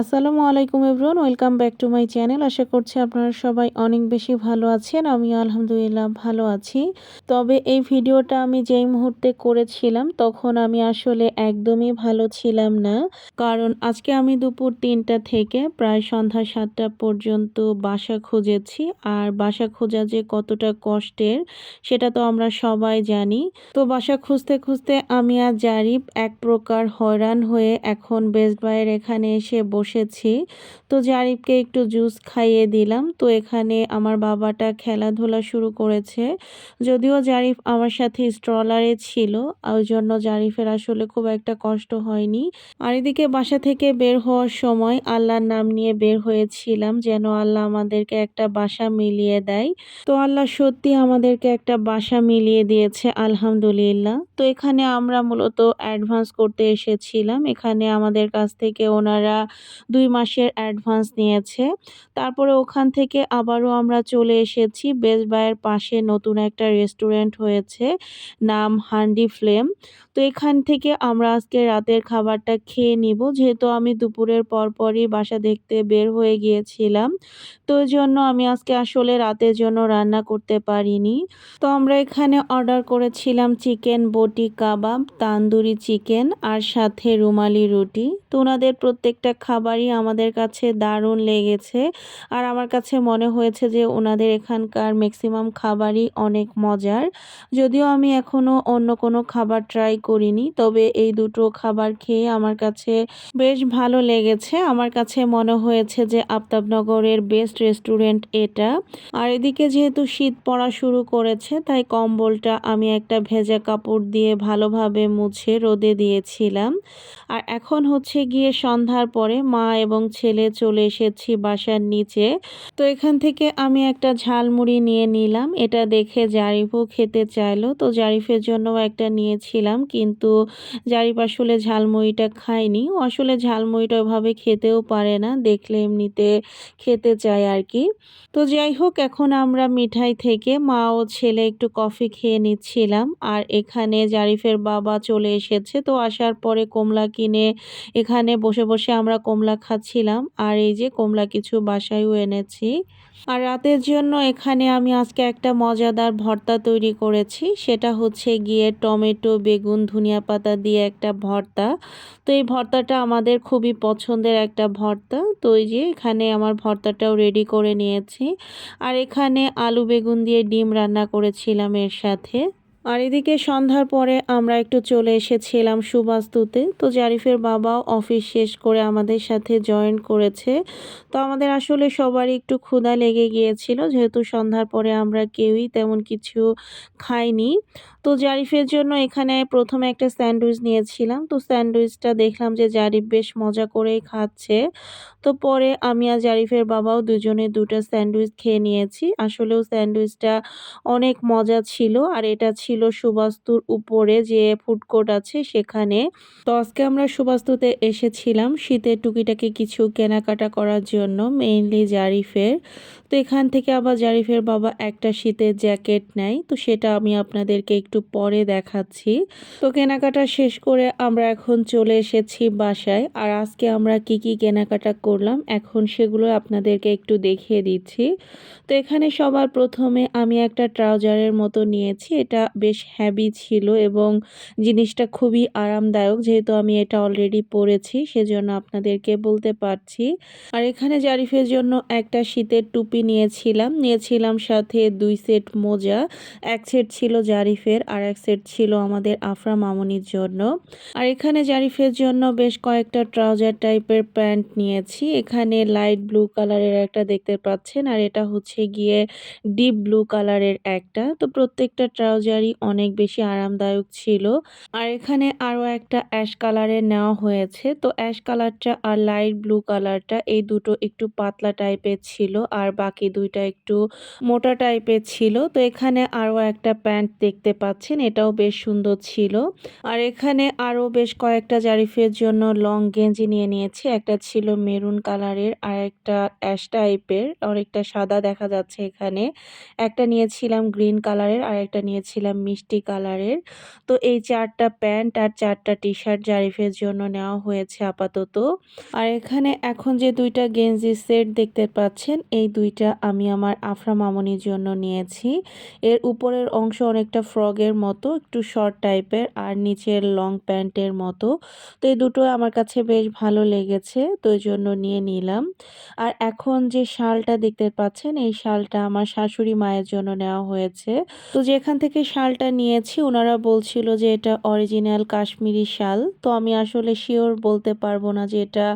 আসসালামু আলাইকুম everyone, welcome back to my channel. আশা করছি আপনারা সবাই অনেক বেশি ভালো আছেন আমি আলহামদুলিল্লাহ ভালো আছি। তবে এই ভিডিওটা আমি যেই মুহূর্তে করেছিলাম, তখন আমি আসলে একদমই ভালো ছিলাম না। কারণ আজকে আমি দুপুর তিনটা থেকে প্রায় সন্ধ্যা সাতটা পর্যন্ত বাসা খুঁজেছি। আর বাসা খোঁজা যে কতটা কষ্টের, সেটা তো আমরা সবাই জানি। তো বাসা খুঁজতে খুঁজতে আমি আর জারিফ এক প্রকার হয়রান হয়ে এখন বেস্ট বাইয়ের এখানে এসে বসেছি। তো জারিফকে একটু জুস খাইয়ে দিলাম। তো এখানে আমার বাবাটা খেলাধুলা শুরু করেছে। যদিও জারিফ আমার সাথে স্ট্রলারে ছিল, ওই জন্য জারিফের আসলে খুব একটা কষ্ট হয়নি। আর এদিকে বাসা থেকে বের হওয়ার সময় আল্লাহর নাম নিয়ে বের হয়েছিলাম, যেন আল্লাহ আমাদেরকে একটা বাসা মিলিয়ে দেয়। তো আল্লাহ সত্যি আমাদেরকে একটা বাসা মিলিয়ে দিয়েছে, আলহামদুলিল্লাহ। তো এখানে আমরা মূলত অ্যাডভান্স করতে এসেছিলাম। এখানে আমাদের কাছ থেকে ওনারা দুই মাসের অ্যাডভান্স নিয়েছে। তারপরে ওখান থেকে আবারও আমরা চলে এসেছি। বেস্ট বাইয়ের পাশে নতুন একটা রেস্টুরেন্ট হয়েছে, নাম হান্ডি ফ্লেম তো এখান থেকে আমরা আজকে রাতের খাবারটা খেয়ে নিব। যেহেতু আমি দুপুরের পরপরই বাসা দেখতে বের হয়ে গিয়েছিলাম, তো জন্য আমি আজকে আসলে রাতের জন্য রান্না করতে পারিনি। তো আমরা এখানে অর্ডার করেছিলাম চিকেন বটি, কাবাব, তান্দুরি চিকেন আর সাথে রুমালি রুটি। তো ওনাদের প্রত্যেকটা খাবারই আমাদের কাছে দারুণ লেগেছে। আর আমার কাছে মনে হয়েছে যে ওনাদের এখানকার ম্যাক্সিমাম খাবারই অনেক মজার। যদিও আমি এখনও অন্য কোনো খাবার ট্রাই করিনি, তবে এই দুটো খাবার খেয়ে আমার কাছে বেশ ভালো লেগেছে। আমার কাছে মনে হয়েছে যে আফতাবনগরের বেস্ট রেস্টুরেন্ট এটা। আর এদিকে যেহেতু শীত পড়া শুরু করেছে, তাই কম্বলটা আমি একটা ভেজা কাপড় দিয়ে ভালোভাবে মুছে রোদে দিয়েছিলাম। আর এখন হচ্ছে গিয়ে সন্ধ্যার পরে মা এবং ছেলে চলে এসেছি বাসার নিচে। তো এখান থেকে আমি একটা ঝালমুড়ি নিয়ে নিলাম। এটা দেখে জারিফও খেতে চাইলো। তো জারিফের জন্য একটা নিয়েছিলাম, কিন্তু জারিফ আসলে ঝালমুড়িটা খায়নি। আসলে ঝালমুড়িটা ওইভাবে খেতেও পারে না, দেখলে এমনিতে খেতে চায় আর কি। তো যাই হোক, এখন আমরা মিঠাই থেকে মা ও ছেলে একটু কফি খেয়ে নিচ্ছিলাম। আর এখানে জারিফের বাবা চলে এসেছে। তো আসার পরে কমলা কিনে এখানে বসে বসে আমরা কমলা খাচ্ছিলাম। আর এই যে কমলা কিছু বাসায়ও এনেছি। আর রাতের জন্য এখানে আমি আজকে একটা মজাদার ভর্তা তৈরি করেছি। সেটা হচ্ছে গিয়ে টমেটো, বেগুন, ধনিয়া পাতা দিয়ে একটা ভর্তা। তো এই ভর্তাটা আমাদের খুবই পছন্দের একটা ভর্তা। তো এই যে এখানে আমার ভর্তাটাও রেডি করে নিয়েছি। আর এখানে আলু, বেগুন দিয়ে ডিম রান্না করেছিলাম এর সাথে। আর এদিকে সন্ধ্যার পরে আমরা একটু চলে এসেছিলাম সুবাস্তুতে। তো জারিফের বাবাও অফিস শেষ করে আমাদের সাথে জয়েন করেছে। তো আমাদের আসলে সবারই একটু ক্ষুধা লেগে গিয়েছিল, যেহেতু সন্ধ্যার পরে আমরা কেউই তেমন কিছু খাইনি। তো জারিফের জন্য এখানে প্রথমে একটা স্যান্ডউইচ নিয়েছিলাম। তো স্যান্ডউইচটা দেখলাম যে জারিফ বেশ মজা করেই খাচ্ছে। তো পরে আমি আর জারিফের বাবাও দুজনে দুটো স্যান্ডউইচ খেয়ে নিয়েছি। আসলেও স্যান্ডউইচটা অনেক মজা ছিল, আর এটা ছিল সুবাস্তুর উপরে যে ফুডকোর্ট আছে সেখানে। তো আজকে আমরা সুবাস্তুতে এসেছিলাম শীতের টুকিটাকে কিছু কেনাকাটা করার জন্য মেইনলি জারিফের। তো এখান থেকে আবার জারিফের বাবা একটা শীতের জ্যাকেট নেয়, তো সেটা আমি আপনাদেরকে একটু পরে দেখাচ্ছি। তো কেনাকাটা শেষ করে আমরা এখন চলে এসেছি বাসায়, আর আজকে আমরা কি কি কেনাকাটা করলাম এখন সেগুলো আপনাদেরকে একটু দেখিয়ে দিচ্ছি। তো এখানে সবার প্রথমে আমি একটা ট্রাউজারের মতো নিয়েছি, এটা বেশ হ্যাভি ছিল এবং জিনিসটা খুবই আরামদায়ক যেহেতু আমি এটা অলরেডি পরেছি, সেজন্য আপনাদেরকে বলতে পারছি। আর এখানে জারিফের জন্য একটা শীতের টুপি নিয়েছিলাম। নিয়েছিলাম সাথে দুই সেট মোজা, এক সেট ছিল জারিফের আর এক সেট ছিল আমাদের আফরা মামনির জন্য। আর এখানে জারিফের জন্য বেশ কয়েকটা ট্রাউজার টাইপের প্যান্ট নিয়েছি। এখানে লাইট ব্লু কালারের একটা দেখতে পাচ্ছেন আর এটা হচ্ছে গিয়ে ডিপ ব্লু কালারের একটা। তো প্রত্যেকটা ট্রাউজারই অনেক বেশি আরামদায়ক ছিল। আর এখানে আরও একটা অ্যাশ কালারের নেওয়া হয়েছে। তো অ্যাশ কালারটা আর লাইট ব্লু কালারটা এই দুটো একটু পাতলা টাইপের ছিল। আর বাকি দুইটা একটু মোটা টাইপের ছিল। তো এখানে আরও একটা প্যান্ট দেখতে পাচ্ছেন, এটাও বেশ সুন্দর ছিল। আর এখানে আরও বেশ কয়েকটা জারিফের জন্য লং গেঞ্জি নিয়ে নিয়েছি। একটা ছিল মেরুন কালারের, আর একটা অ্যাশ টাইপের, অনেকটা সাদা দেখা যাচ্ছে এখানে। একটা নিয়েছিলাম গ্রিন কালারের, আর একটা নিয়েছিলাম মিষ্টি কালারের। তো এই চারটা প্যান্ট আর চারটা টি শার্ট জারিফের জন্য নেওয়া হয়েছে আপাতত। আর এখানে এখন যে দুইটা গেঞ্জি সেট দেখতে পাচ্ছেন, এই দুইটা আমি আমার আফরা মামনির জন্য নিয়েছি। এর উপরের অংশ অনেকটা ফ্রগের মতো, একটু শর্ট টাইপের, আর নিচের লং প্যান্টের মতো। তো এই দুটো আমার কাছে বেশ ভালো লেগেছে, তো এই জন্য নিয়ে নিলাম। আর এখন যে শালটা দেখতে পাচ্ছেন, এই শালটা আমার শাশুড়ি মায়ের জন্য নেওয়া হয়েছে। তো যেখান থেকে শালটা নিয়েছি ওনারা বলছিল যে এটা অরিজিনাল কাশ্মীরি শাল। তো আমি আসলে শিওর বলতে পারব না যে এটা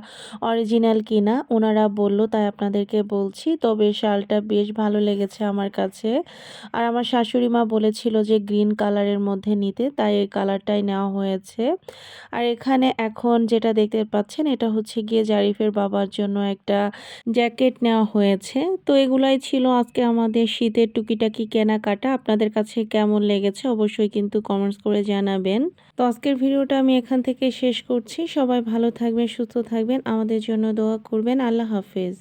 অরিজিনাল কিনা। ওনারা বলল, তাই আপনাদেরকে বলছি। তবে শালটা বেশ ভালো লেগেছে আমার কাছে। আর আমার শাশুড়ি মা বলেছিল যে গ্রিন কালারের মধ্যে নিতে, তাই এই কালারটাই নেওয়া হয়েছে। আর এখানে এখন যেটা দেখতে পাচ্ছেন, এটা হচ্ছে গিয়ে জারিফের বাবার জন্য একটা জ্যাকেট নেওয়া হয়েছে। তো এগুলাই ছিল আজকে আমাদের শীতের টুকিটাকি কেনাকাটা। আপনাদের কাছে কেমন লেগেছে অবশ্যই কিন্তু কমেন্টস করে জানাবেন। তো আজকের ভিডিওটা আমি এখান থেকে শেষ করছি। সবাই ভালো থাকবেন, সুস্থ থাকবেন। আমাদের জন্য দোয়া করবেন। আল্লাহ হাফেজ।